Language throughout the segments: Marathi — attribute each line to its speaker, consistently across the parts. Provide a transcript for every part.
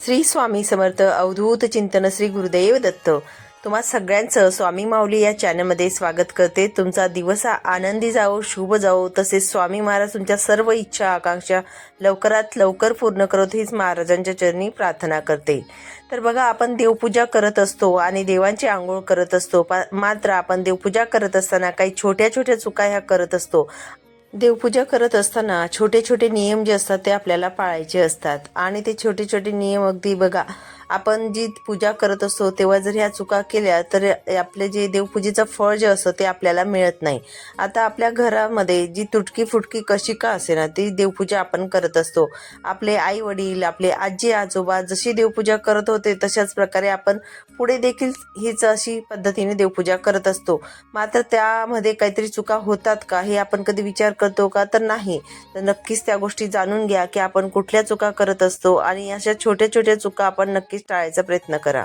Speaker 1: श्री स्वामी समर्थ अवधूत चिंतन श्री गुरुदेव दत्त. तुम्हा सगळ्यांचं स्वामी माऊली या चॅनलमध्ये स्वागत करते. तुमचा दिवस हा आनंदी जावो शुभ जावो. तसेच स्वामी महाराज तुमच्या सर्व इच्छा आकांक्षा लवकरात लवकर पूर्ण करत हीच महाराजांच्या चरणी प्रार्थना करते. तर बघा आपण देवपूजा करत असतो आणि देवांची आंघोळ करत असतो. पा मात्र आपण देवपूजा करत असताना काही छोट्या छोट्या चुका ह्या करत असतो. देवपूजा करत असताना छोटे छोटे नियम जे असतात ते आपल्याला पाळायचे असतात. आणि ते छोटे छोटे नियम अगदी बघा आपण जी पूजा करत असतो तेव्हा जर ह्या चुका केल्या तर आपले जे देवपूजेचं फळ जे असतं ते आपल्याला मिळत नाही. आता आपल्या घरामध्ये जी तुटकी फुटकी कशी का असे ना ती देवपूजा आपण करत असतो. आपले आई वडील आपले आजी आजोबा जशी देवपूजा करत होते तशाच प्रकारे आपण पुढे देखील हीच अशी पद्धतीने देवपूजा करत असतो. मात्र त्यामध्ये काहीतरी चुका होतात का हे आपण कधी विचार करतो का? तर नाही. तर नक्कीच त्या गोष्टी जाणून घ्या की आपण कुठल्या चुका करत असतो आणि अशा छोट्या छोट्या चुका आपण नक्कीच टाळायचा प्रयत्न करा.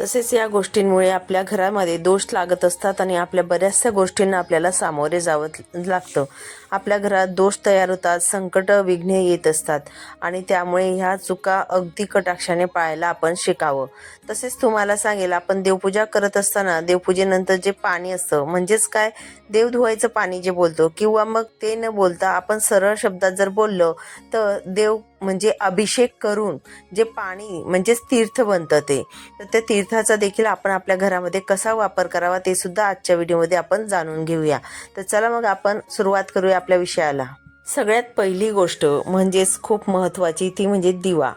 Speaker 1: तसेच या गोष्टींमुळे आपल्या घरामध्ये दोष लागत असतात आणि आपल्या बऱ्याचशा गोष्टींना आपल्याला सामोरे जावं लागतं. आपल्या घरात दोष तयार होतात संकट विघ्ने येत असतात आणि त्यामुळे ह्या चुका अगदी कटाक्षाने पाळायला आपण शिकावं. तसेच तुम्हाला सांगेल आपण देवपूजा करत असताना देवपूजेनंतर जे पाणी असतं म्हणजेच काय? देव धुवायचं पाणी जे बोलतो किंवा मग ते न बोलता आपण सरळ शब्दात जर बोललो तर देव म्हणजे अभिषेक करून जे पाणी म्हणजेच तीर्थ बनतं ते. तर त्या तीर्थाचा देखील आपण आपल्या घरामध्ये कसा वापर करावा ते सुद्धा आजच्या व्हिडिओमध्ये आपण जाणून घेऊया. तर चला मग आपण सुरुवात करूया आपल्या विषयाला. सगळ्यात पहिली गोष्ट म्हणजेच खूप महत्त्वाची ती म्हणजे दिवा.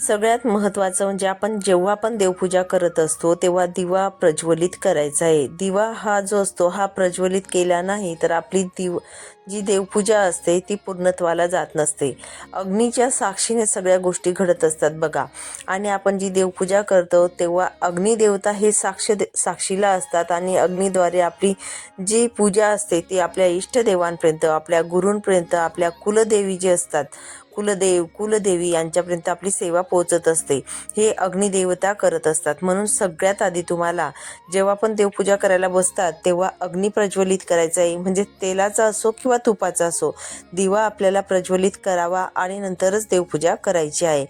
Speaker 1: सगळ्यात महत्त्वाचं म्हणजे आपण जेव्हा पण देवपूजा करत असतो तेव्हा दिवा प्रज्वलित करायचा आहे. दिवा हा जो असतो हा प्रज्वलित केला नाही तर आपली दिव जी देवपूजा असते ती पूर्णत्वाला जात नसते. अग्नीच्या साक्षीने सगळ्या गोष्टी घडत असतात बघा. आणि आपण जी देवपूजा करतो तेव्हा अग्निदेवता हे साक्ष साक्षीला असतात आणि अग्नीद्वारे आपली जी पूजा असते ती आपल्या इष्टदेवांपर्यंत आपल्या गुरूंपर्यंत आपल्या कुलदेवी जे असतात कुलदेव कुलदेवी यांच्यापर्यंत आपली सेवा पोहोचत असते. हे अग्निदेवता करत असतात. म्हणून सगळ्यात आधी तुम्हाला जेव्हा पण देवपूजा करायला बसतात तेव्हा अग्नी प्रज्वलित करायचा आहे. म्हणजे तेलाचा असो किंवा तुपाचा असो दिवा आपल्याला प्रज्वलित करावा आणि नंतरच देवपूजा करायची आहे.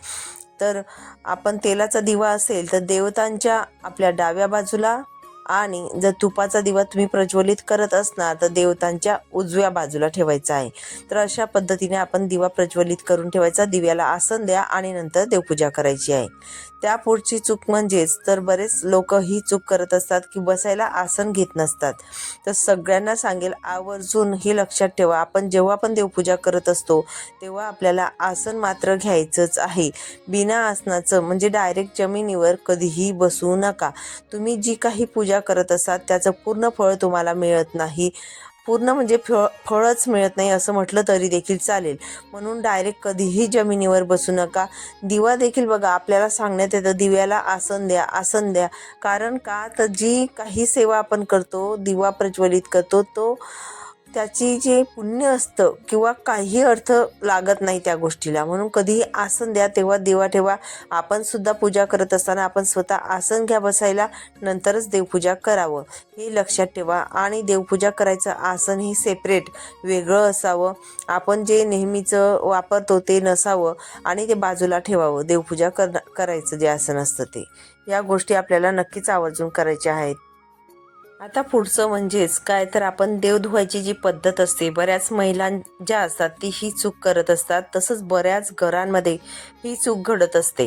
Speaker 1: तर आपण तेलाचा दिवा असेल तर देवतांच्या आपल्या डाव्या बाजूला आणि जर तुपाचा दिवा तुम्ही प्रज्वलित करत असणार तर देवतांच्या उजव्या बाजूला ठेवायचा आहे. तर अशा पद्धतीने आपण दिवा प्रज्वलित करून ठेवायचा दिव्याला आसन द्या आणि नंतर देवपूजा करायची आहे. त्या पुढची चूक म्हणजेच तर बरेच लोक ही चूक करत असतात की बसायला आसन घेत नसतात. तर सगळ्यांना सांगेल आवर्जून हे लक्षात ठेवा. आपण जेव्हा पण देवपूजा करत असतो तेव्हा आपल्याला आसन मात्र घ्यायचंच आहे. बिना आसनाचं म्हणजे डायरेक्ट जमिनीवर कधीही बसू नका. तुम्ही जी काही पूजा करत असाल त्याचं पूर्ण फळ तुम्हाला मिळत नाही. पूर्ण म्हणजे फळ फळच मिळत नाही असं म्हटलं तरी देखील चालेल. म्हणून डायरेक्ट कधीही जमिनीवर बसू नका. दिवा देखील बघा आपल्याला सांगण्यात येतं दिव्याला आसन द्या आसन द्या. कारण का? तर जी काही सेवा आपण करतो दिवा प्रज्वलित करतो तो त्याची जे पुण्य असतं किंवा काही अर्थ लागत नाही त्या गोष्टीला. म्हणून कधीही आसन द्या तेव्हा देवा ठेवा. आपण सुद्धा पूजा करत असताना आपण स्वतः आसन घ्या बसायला नंतरच देवपूजा करावं. हे लक्षात ठेवा. आणि देवपूजा करायचं आसन ही सेपरेट वेगळं असावं. आपण जे नेहमीचं वापरतो ते नसावं आणि ते बाजूला ठेवावं. देवपूजा कर करायचं जे आसन असतं ते. या गोष्टी आपल्याला नक्कीच आवर्जून करायच्या आहेत. आता पुढचं म्हणजेच काय? तर आपण देव धुवायची जी पद्धत असते बऱ्याच महिलां ज्या असतात ती ही चूक करत असतात. तसंच बऱ्याच घरांमध्ये ही चूक घडत असते.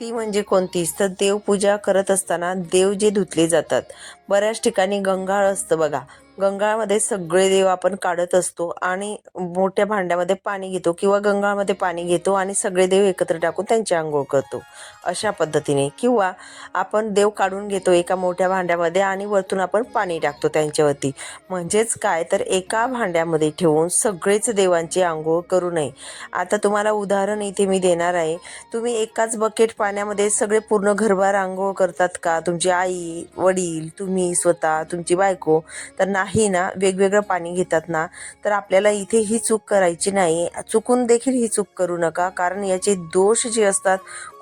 Speaker 1: ती म्हणजे कोणतीच? तर देवपूजा करत असताना देव जे धुतले जातात. बऱ्याच ठिकाणी गंगाळ असतं बघा. गंगाळमध्ये सगळे देव आपण काढत असतो आणि मोठ्या भांड्यामध्ये पाणी घेतो किंवा गंगाळमध्ये पाणी घेतो आणि सगळे देव एकत्र टाकून त्यांची आंघोळ करतो. अशा पद्धतीने किंवा आपण देव काढून घेतो एका मोठ्या भांड्यामध्ये आणि वरतून आपण पाणी टाकतो त्यांच्यावरती. म्हणजेच काय? तर एका भांड्यामध्ये ठेवून सगळेच देवांची आंघोळ करू नये. आता तुम्हाला उदाहरण इथे मी देणार आहे. तुम्ही एकाच बकेट पाण्यामध्ये सगळे पूर्ण घरभर आंघोळ करतात का? तुमची आई वडील तुम्ही स्वतः तुमची बायको. तर नाही ना वेगवेगळं पाणी घेतात ना तर आपल्याला इथे ही चूक करायची नाही. चुकून देखील ही चूक करू नका कारण याचे दोष जे असतात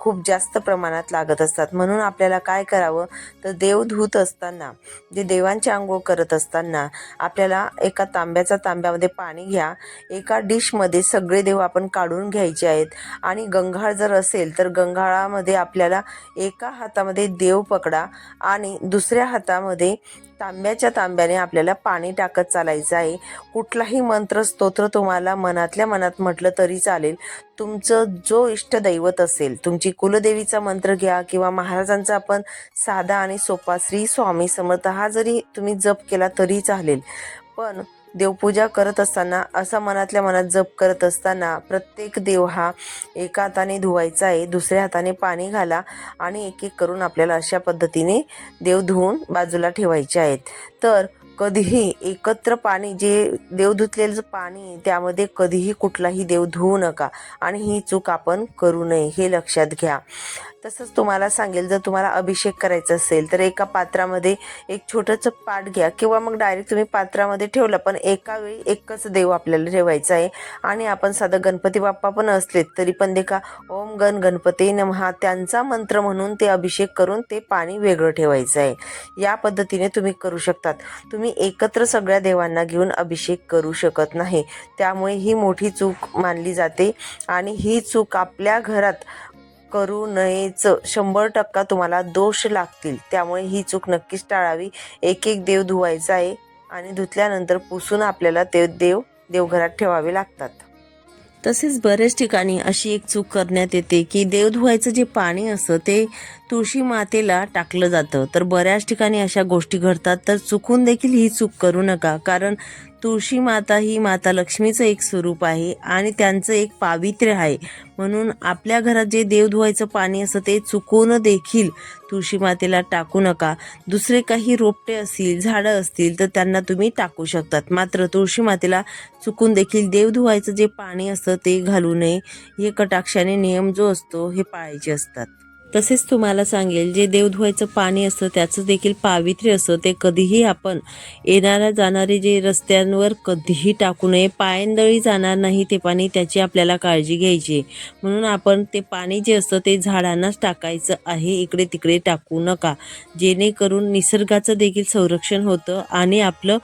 Speaker 1: खूप जास्त प्रमाणात लागत असतात. म्हणून आपल्याला काय करावं? तर देव धुत असताना जे देवांची आंघोळ करत असताना आपल्याला एका तांब्याचा तांब्यामध्ये पाणी घ्या. एका डिशमध्ये सगळे देव आपण काढून घ्यायचे आहेत. आणि गंगाळ जर असेल तर गंगाळामध्ये आपल्याला एका हातामध्ये देव पकडा आणि दुसऱ्या हातामध्ये तांब्याच्या तांब्याने आपल्याला पाणी टाकत चालायचं आहे. कुठलाही मंत्र स्तोत्र तुम्हाला मनातल्या मनात म्हटलं तरी चालेल. तुमचं जो इष्टदैवत असेल तुमची कुलदेवीचा मंत्र घ्या किंवा महाराजांचा आपण साधा आणि सोपा श्री स्वामी समर्थ हा जरी तुम्ही जप केला तरी चालेल. पण देवपूजा करत असताना असा मनातल्या मनात जप करत असताना प्रत्येक देव हा एका हाताने धुवायचा आहे दुसऱ्या हाताने पाणी घाला आणि एक एक करून आपल्याला अशा पद्धतीने देव धुवून बाजूला ठेवायचे आहेत. तर कधीही एकत्र पाणी जे देव धुतलेलं पाणी त्यामध्ये कधीही कुठलाही देव धुवू नका. आणि ही चूक आपण करू नये हे लक्षात घ्या. तसंच तुम्हाला सांगेल जर तुम्हाला अभिषेक करायचा असेल तर एका पात्रामध्ये एक छोटंसं पाट घ्या किंवा मग डायरेक्ट तुम्ही पात्रामध्ये ठेवलं पण एका वेळी एकच देव आपल्याला ठेवायचा आहे. आणि आपण साधं गणपती बाप्पा पण असलेत तरी पण देखा ओम गण गणपती नमहा त्यांचा मंत्र म्हणून ते अभिषेक करून ते पाणी वेगळं ठेवायचं आहे. या पद्धतीने तुम्ही करू शकतात. तुम्ही एकत्र सगळ्या देवांना घेऊन अभिषेक करू शकत नाही. त्यामुळे ही मोठी चूक मानली जाते आणि ही चूक आपल्या घरात करू नयेच. शंभर टक्का तुम्हाला दोष लागतील. त्यामुळे ही चूक नक्कीच टाळावी. एक एक देव धुवायचा आहे आणि धुतल्यानंतर पुसून आपल्याला ते देव देवघरात ठेवावे लागतात. तसेच बऱ्याच ठिकाणी अशी एक चूक करण्यात येते की देव धुवायचं जे पाणी असतं ते तुळशी मातेला टाकलं जातं. तर बऱ्याच ठिकाणी अशा गोष्टी घडतात. तर चुकून देखील ही चूक करू नका. कारण तुळशी माता ही माता लक्ष्मीचं एक स्वरूप आहे आणि त्यांचं एक पावित्र्य आहे. म्हणून आपल्या घरात जे देव धुवायचं पाणी असतं ते चुकून देखील तुळशी मातेला टाकू नका. दुसरे काही रोपटे असतील झाडं असतील तर त्यांना तुम्ही टाकू शकतात. मात्र तुळशी मातेला चुकून देखील देव धुवायचं जे पाणी असतं ते घालू नये. हे कटाक्षाने नियम जो असतो हे पाळायचे असतात. तसेच तुम्हाला सांगेल जे देव धुवायचं पाणी असतं त्याचं देखील पावित्र्य असतं. ते कधीही आपण येणाऱ्या जाणारे जे रस्त्यांवर कधीही टाकू नये पायंदळी जाणार नाही ते पाणी त्याची आपल्याला काळजी घ्यायची म्हणून आपण ते पाणी जे असतं ते झाडांनाच टाकायचं आहे. इकडे तिकडे टाकू नका. जेणेकरून निसर्गाचं देखील संरक्षण होतं आणि आपलं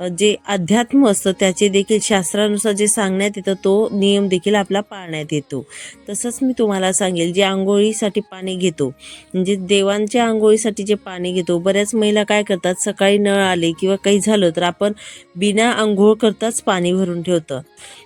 Speaker 1: जे अध्यात्म असतं त्याचे देखील शास्त्रानुसार जे सांगण्यात येतं तो नियम देखील आपला पाळण्यात येतो. तसंच मी तुम्हाला सांगेल जे आंघोळीसाठी पाणी घेतो म्हणजे देवांच्या आंघोळीसाठी जे पाणी घेतो बऱ्याच महिला काय करतात सकाळी नळ आले किंवा काही झालं तर आपण बिना आंघोळ करताच पाणी भरून ठेवतं.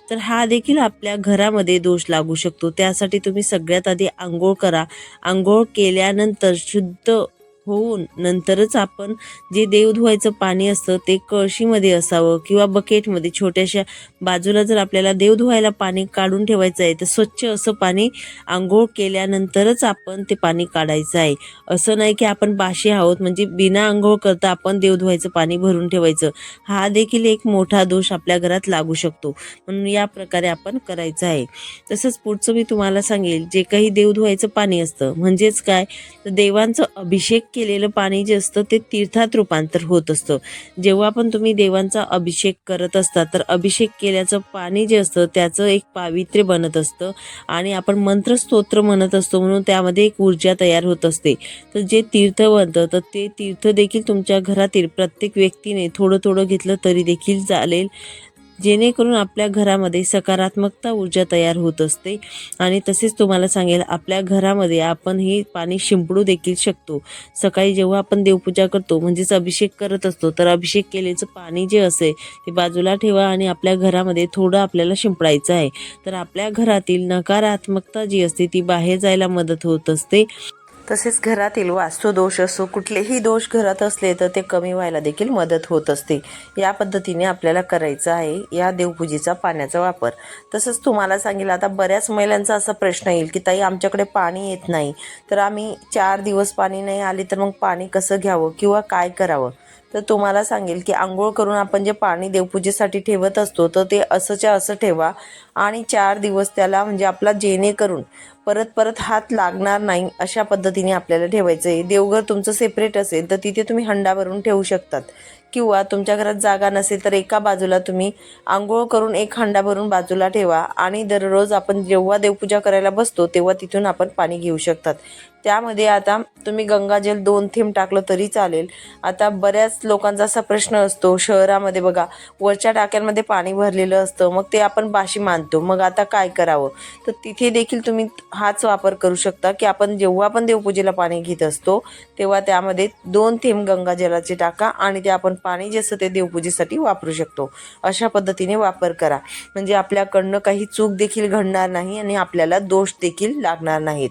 Speaker 1: तर हा देखील आपल्या घरामध्ये दोष लागू शकतो. त्यासाठी तुम्ही सगळ्यात आधी आंघोळ करा. आंघोळ केल्यानंतर शुद्ध होऊन नंतरच आपण जे देव धुवायचं पाणी असतं ते कळशीमध्ये असावं किंवा बकेटमध्ये. छोट्याशा बाजूला जर आपल्याला देव धुवायला पाणी काढून ठेवायचं आहे तर स्वच्छ असं पाणी आंघोळ केल्यानंतरच आपण ते पाणी काढायचं आहे. असं नाही की आपण बाशी आहोत म्हणजे बिना आंघोळ करता आपण देव धुवायचं पाणी भरून ठेवायचं. हा देखील एक मोठा दोष आपल्या घरात लागू शकतो. म्हणून या प्रकारे आपण करायचं आहे. तसंच पुढचं मी तुम्हाला सांगेल जे काही देव धुवायचं पाणी असतं म्हणजेच काय? तर देवांचं अभिषेक केलेलं पाणी जे असतं ते तीर्थात रूपांतर होत असतं. जेव्हा पण तुम्ही देवांचा अभिषेक करत असता तर अभिषेक केल्याचं पाणी जे असतं त्याचं एक पावित्र्य बनत असतं आणि आपण मंत्र स्तोत्र म्हणत असतो म्हणून त्यामध्ये एक ऊर्जा तयार होत असते. तर जे तीर्थ बनतं तर ते तीर्थ देखील तुमच्या घरातील प्रत्येक व्यक्तीने थोडं थोडं घेतलं तरी देखील चालेल. जेणेकरून आपल्या घरामध्ये सकारात्मकता ऊर्जा तयार होत असते. आणि तसेच तुम्हाला सांगेल आपल्या घरामध्ये आपण हे पाणी शिंपडू देखील शकतो. सकाळी जेव्हा आपण देवपूजा करतो म्हणजेच अभिषेक करत असतो तर अभिषेक केलेचं पाणी जे असेल ते बाजूला ठेवा आणि आपल्या घरामध्ये थोडं आपल्याला शिंपडायचं आहे. तर आपल्या घरातील नकारात्मकता जी असते ती बाहेर जायला मदत होत असते. तसेच घरातील वास्तुदोष असो कुठलेही दोष घरात असले तर ते कमी व्हायला देखील मदत होत असते. या पद्धतीने आपल्याला करायचं आहे या देवपूजेचा पाण्याचा वापर. तसंच तुम्हाला सांगेल आता बऱ्याच महिलांचा असा प्रश्न येईल की ताई आमच्याकडे पाणी येत नाही. तर आम्ही चार दिवस पाणी नाही आले तर मग पाणी कसं घ्यावं किंवा काय करावं? तर तुम्हाला सांगेल की आंघोळ करून आपण जे पाणी देवपूजेसाठी ठेवत असतो तर ते असंच्या असं ठेवा. आणि चार दिवस त्याला म्हणजे आपला जेणेकरून परत परत हात लागणार नाही अशा पद्धतीने आपल्याला ठेवायचं आहे देवघर तुमचं सेपरेट असेल तर तिथे तुम्ही हंडा भरून ठेवू शकतात. किंवा तुमच्या घरात जागा नसेल तर एका बाजूला तुम्ही आंघोळ करून एक हंडा भरून बाजूला ठेवा. आणि दररोज आपण जेव्हा देवपूजा करायला बसतो तेव्हा तिथून आपण पाणी घेऊ शकतात. त्यामध्ये आता तुम्ही गंगाजल दोन थेंब टाकलं तरी चालेल. आता बऱ्याच लोकांचा असा प्रश्न असतो शहरामध्ये बघा वरच्या टाक्यांमध्ये पाणी भरलेलं असतं मग ते आपण बाशी मानतो मग आता काय करावं? तर तिथे देखील तुम्ही हाच वापर करू शकता की आपण जेव्हा पण देवपूजेला पाणी घेत असतो तेव्हा त्यामध्ये दोन थेंब गंगाजलाचे टाका आणि ते आपण पाणी जसं ते देवपूजेसाठी वापरू शकतो. अशा पद्धतीने वापर करा. म्हणजे आपल्याकडनं काही चूक देखील घडणार नाही आणि आपल्याला दोष देखील लागणार नाहीत.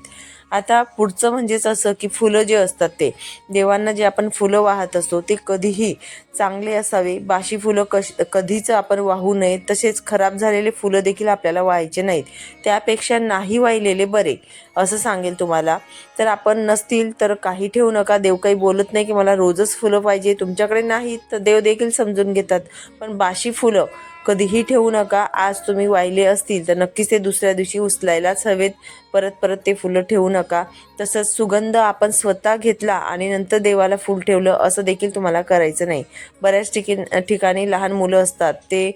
Speaker 1: आता पुढचं म्हणजेच असं की फुलं जे असतात ते देवांना जे आपण फुलं वाहत असतो ते कधीही चांगले असावे. बाशी फुलं कश कधीच आपण वाहू नये. तसेच खराब झालेले फुलं देखील आपल्याला व्हायचे नाहीत. त्यापेक्षा नाही वाहिलेले बरे असं सांगेल तुम्हाला. तर आपण नसतील तर काही ठेवू नका. देव काही बोलत नाही की मला रोजच फुलं पाहिजे. तुमच्याकडे नाही तर देव देखील समजून घेतात. पण बाशी फुलं कधीही ठेवू नका. आज तुम्ही वाहिले असतील तर नक्कीच ते दुसऱ्या दिवशी उचलायलाच हवेत. परत परत ते फुलं ठेवू नका. तसंच सुगंध आपण स्वतः घेतला आणि नंतर देवाला फूल ठेवलं असं देखील तुम्हाला करायचं नाही. बऱ्याच ठिकी ठिकाणी लहान मुलं असतात ते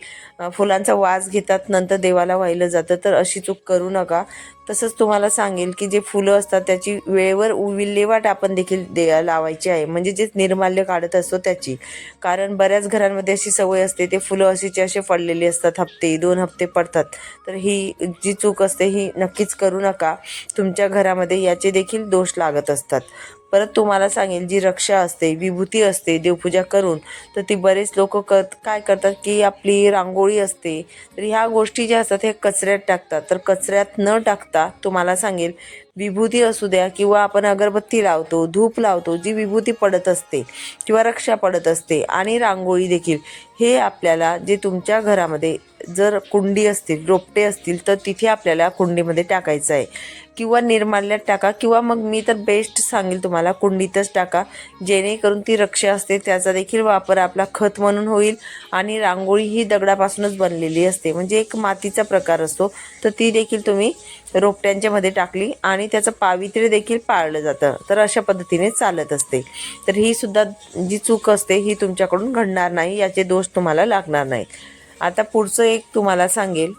Speaker 1: फुलांचा वास घेतात नंतर देवाला वाहिलं जातं. तर अशी चूक करू नका. तसंच तुम्हाला सांगेल की जे फुलं असतात त्याची वेळेवर विल्हेवाट आपण देखील दे लावायची आहे. म्हणजे जे निर्माल्य काढत असतो त्याची. कारण बऱ्याच घरांमध्ये अशी सवय असते ते फुलं अशीचे असे पडलेली असतात हप्ते दोन हप्ते पडतात. तर ही जी चूक असते ही नक्कीच करू नका. तुमच्या घरामध्ये याचे देखील दोष लागत असतात. परत तुम्हाला सांगेल जी रक्षा असते विभूती असते देवपूजा करून तर ती बरेच लोक कर काय करतात की आपली रांगोळी असते तर ह्या गोष्टी ज्या असतात हे कचऱ्यात टाकतात. तर कचऱ्यात न टाकता तुम्हाला सांगेल विभूती असू द्या किंवा आपण अगरबत्ती लावतो धूप लावतो जी विभूती पडत असते किंवा रक्षा पडत असते आणि रांगोळी देखील हे आपल्याला जे तुमच्या घरामध्ये जर कुंडी असतील रोपटे असतील तर तिथे आपल्याला कुंडीमध्ये टाकायचं आहे. किंवा निर्माल्यात टाका किंवा मग मी तर बेस्ट सांगेल तुम्हाला कुंडीतच टाका. जेणेकरून ती रक्षा असते त्याचा देखील वापर आपला खत म्हणून होईल आणि रांगोळी ही दगडापासूनच बनलेली असते. म्हणजे एक मातीचा प्रकार असतो. तर ती देखील तुम्ही रोपट्यांच्यामध्ये टाकली आणि त्याचं पावित्र्य देखील पाळलं जातं. तर अशा पद्धतीने चालत असते. तर ही सुद्धा जी चूक असते ही तुमच्याकडून घडणार नाही याचे दोष तुम्हाला लागणार नाही आता पुढचं एक तुम्हाला सांगेल.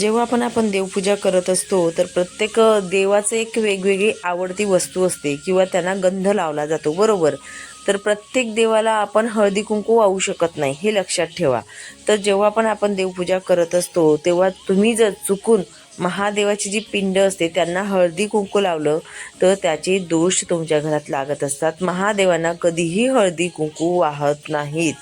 Speaker 1: जेव्हा पण आपण देवपूजा करत असतो तर प्रत्येक देवाचं एक वेगवेगळी आवडती वस्तू असते किंवा त्यांना गंध लावला जातो बरोबर? तर प्रत्येक देवाला आपण हळदी कुंकू वाहू शकत नाही हे लक्षात ठेवा. तर जेव्हा पण आपण देवपूजा करत असतो तेव्हा तुम्ही जर चुकून महादेवाची जी पिंड असते त्यांना हळदी कुंकू लावलं तर त्याचे दोष तुमच्या घरात लागत असतात. महादेवांना कधीही हळदी कुंकू वाहत नाहीत.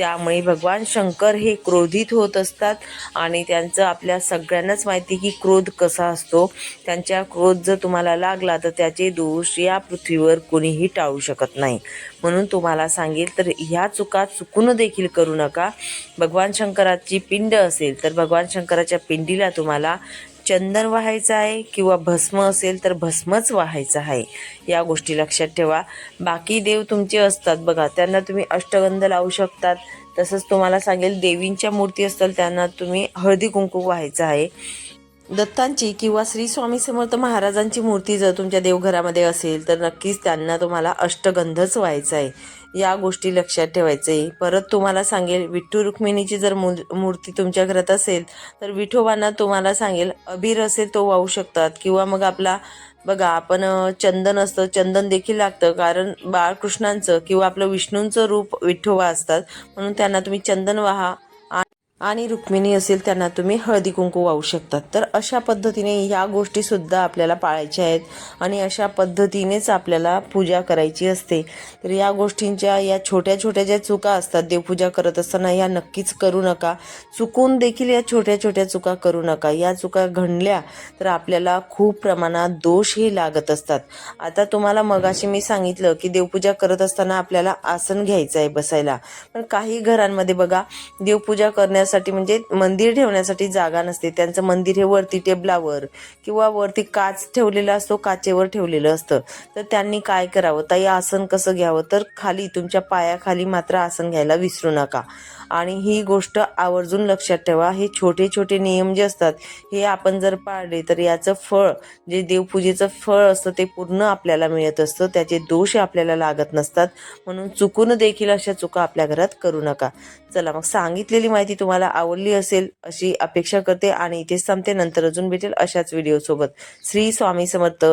Speaker 1: त्यामुळे भगवान शंकर हे क्रोधित होत असतात आणि त्यांचं आपल्या सगळ्यांनाच माहिती की क्रोध कसा असतो. त्यांच्या क्रोध जर तुम्हाला लागला तर त्याचे दोष या पृथ्वीवर कोणीही टाळू शकत नाही. म्हणून तुम्हाला सांगेल तर ह्या चुका चुकून देखील करू नका. भगवान शंकराची पिंड असेल तर भगवान शंकराच्या पिंडीला तुम्हाला चंदन वाहायचं आहे किंवा भस्म असेल तर भस्मच व्हायचं आहे. या गोष्टी लक्षात ठेवा. बाकी देव तुमचे असतात बघा त्यांना तुम्ही अष्टगंध लावू शकतात. तसंच तुम्हाला सांगेल देवींच्या मूर्ती असतात त्यांना तुम्ही हळदी कुंकू व्हायचं आहे. दत्तांची किंवा श्री स्वामी समर्थ महाराजांची मूर्ती जर तुमच्या देवघरामध्ये असेल तर नक्कीच त्यांना तुम्हाला अष्टगंधच व्हायचं आहे. या गोष्टी लक्षात ठेवायचे. परत तुम्हाला सांगेल विठ्ठू रुक्मिणीची जर मू मूर्ती तुमच्या घरात असेल तर विठोबांना तुम्हाला सांगेल अबीर असेल तो वाहू शकतात. किंवा मग आपला बघा आपण चंदन असतं चंदन देखील लागतं. कारण बाळकृष्णांचं किंवा आपलं विष्णूंचं रूप विठोबा असतात. म्हणून त्यांना तुम्ही चंदन वाहा आणि रुक्मिणी असेल त्यांना तुम्ही हळदी कुंकू वाहू शकतात. तर अशा पद्धतीने या गोष्टीसुद्धा आपल्याला पाळायच्या आहेत आणि अशा पद्धतीनेच आपल्याला पूजा करायची असते. तर या गोष्टींच्या या छोट्या छोट्या ज्या चुका असतात देवपूजा करत असताना या नक्कीच करू नका. चुकून देखील या छोट्या छोट्या चुका करू नका. या चुका घडल्या तर आपल्याला खूप प्रमाणात दोषही लागत असतात. आता तुम्हाला मगाशी मी सांगितलं की देवपूजा करत असताना आपल्याला आसन घ्यायचं आहे बसायला. पण काही घरांमध्ये बघा देवपूजा करण्यास ठेवण्यासाठी म्हणजे मंदिर ठेवण्यासाठी जागा नसते. त्यांचं मंदिर हे वरती टेबलावर किंवा वरती काच ठेवलेला असतो काचेवर ठेवलेलं असतं. तर त्यांनी काय करावं? ताई आसन कसं घ्यावं? तर खाली तुमच्या पायाखाली मात्र आसन घ्यायला विसरू नका. आणि ही गोष्ट आवर्जून लक्षात ठेवा. हे छोटे छोटे नियम जे असतात हे आपण जर पाळले तर याचं फळ जे देवपूजेचं फळ असतं ते पूर्ण आपल्याला मिळत असतं. त्याचे दोष आपल्याला लागत नसतात. म्हणून चुकून देखील अशा चुका आपल्या घरात करू नका. चला मग सांगितलेली माहिती तुम्हाला आवडली असेल अशी अपेक्षा करते आणि इथेच थांबते नंतर अजून भेटेल अशाच व्हिडिओसोबत श्री स्वामी समर्थ.